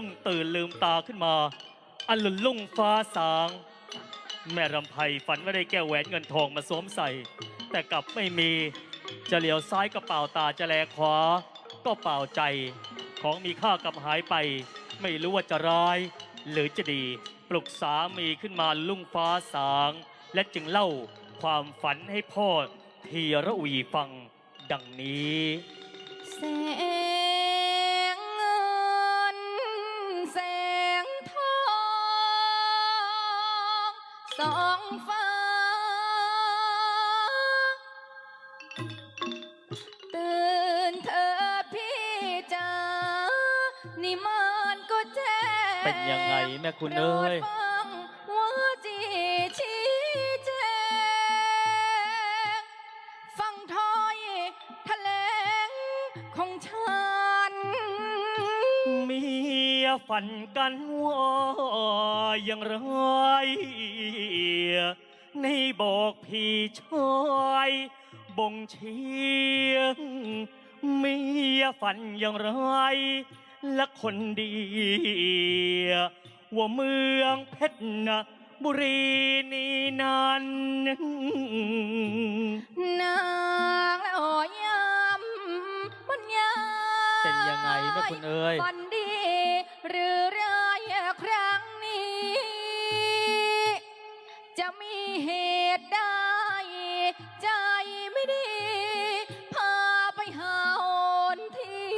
รุ่งตื่นลืมตาขึ้นมาอันหลุนลุ่งฟ้าสาง แม่รำไพฝันว่าได้แก้วแหวนเงินทองมาสวมใส่ แต่กลับไม่มีจะเหลียวซ้ายก็เปล่าตาจะแลขวาก็เปล่าใจของมีค่ากลับหายไป ไม่รู้ว่าจะร้าย หรือจะดีปลุกสามีขึ้นมาลุ่งฟ้าสาง และจึงเล่าความฝันให้พ่อทีระวีฟังดังนี้แส สองฟ้า ตื่นเธอพี่จ๋านี่มันก็แจ้งเป็นยังไงแม่คุณเอ้ย โปรด ยฝันกันว่าอย่างไรในบอกพี่ชายบ่งเชียงเมียฝันอย่างไร และคนดีว่าเมืองเพชรนะบุรีนี้นั้นนางและอ่อยยำมันยาเป็นยังไงแม่คุณเอ้ยฝัน จะมีเหตุใดใจไม่ดี พาไปหาโอนที่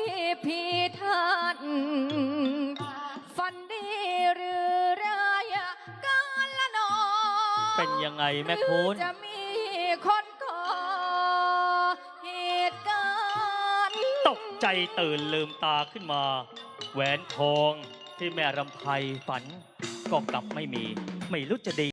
พี่ท่านฝันดีหรือร้ายกันละหนอเป็นยังไงแม่คุณหรือจะมีคนก่อเหตุการณ์ตกใจตื่นลืมตาขึ้นมา แหวนทองที่แม่รำไพฝันก็กลับไม่มี ไม่รู้จะดี